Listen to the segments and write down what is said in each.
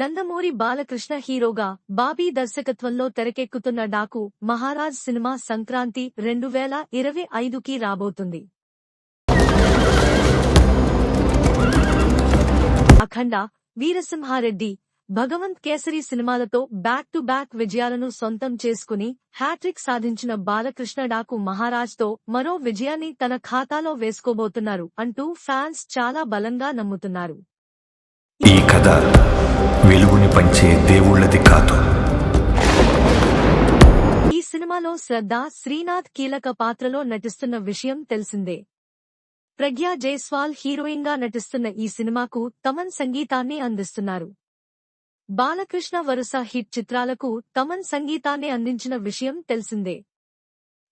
నందమూరి బాలకృష్ణ హీరోగా బాబీ దర్శకత్వంలో తెరకెక్కుతున్న డాకు మహారాజ్ సినిమా సంక్రాంతి రెండు వేల ఇరవై ఐదుకి రాబోతుంది. అఖండ వీరసింహారెడ్డి భగవంత్ కేసరి సినిమాలతో బ్యాక్ టు బ్యాక్ విజయాలను సొంతం చేసుకుని హ్యాట్రిక్ సాధించిన బాలకృష్ణ డాకు మహారాజ్తో మరో విజయాన్ని తన ఖాతాలో వేసుకోబోతున్నారు అంటూ ఫ్యాన్స్ చాలా బలంగా నమ్ముతున్నారు. ఈ కథ వెలుగుని పంచే దేవుళ్ళది కాదు. ఈ సినిమాలో శ్రద్ధ శ్రీనాథ్ కీలక పాత్రలో నటిస్తున్న విషయం తెలిసిందే. ప్రజ్ఞా జైస్వాల్ హీరోయిన్గా నటిస్తున్న ఈ సినిమాకు తమన్ సంగీతాన్ని అందిస్తున్నారు. బాలకృష్ణ వరుస హిట్ చిత్రాలకు తమన్ సంగీతాన్ని అందించిన విషయం తెలిసిందే.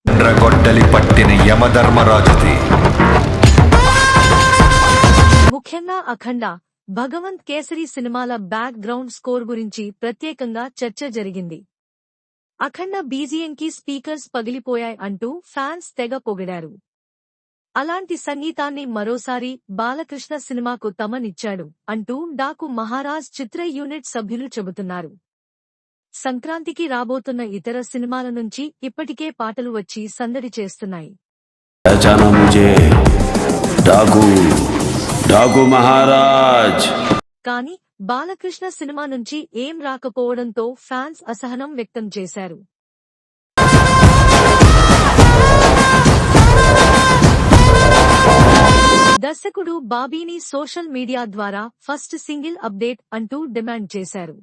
ఎండ్రగొడ్డలి పట్టిన యమధర్మరాజుది. ముఖ్యంగా అఖండ భగవంత్ కేసరి సినిమాల బ్యాక్ గ్రౌండ్ స్కోర్ గురించి ప్రత్యేకంగా చర్చ జరిగింది. అఖండ బీజియంకి స్పీకర్స్ పగిలిపోయాయి అంటూ ఫ్యాన్స్ తెగ పొగిడారు. అలాంటి సంగీతాన్ని మరోసారి బాలకృష్ణ సినిమాకు తమనిచ్చాడు అంటూ డాకు మహారాజ్ చిత్ర యూనిట్ సభ్యులు చెబుతున్నారు. సంక్రాంతికి రాబోతున్న ఇతర సినిమాల నుంచి ఇప్పటికే పాటలు వచ్చి సందడి చేస్తున్నాయి. సాగు మహారాజ్. కానీ బాలకృష్ణ సినిమా నుంచి ఏం రాకపోవడంతో ఫ్యాన్స్ అసహనం వ్యక్తం చేశారు. దర్శకుడు బాబీని సోషల్ మీడియా ద్వారా ఫస్ట్ సింగిల్ అప్డేట్ అంటూ డిమాండ్ చేశారు.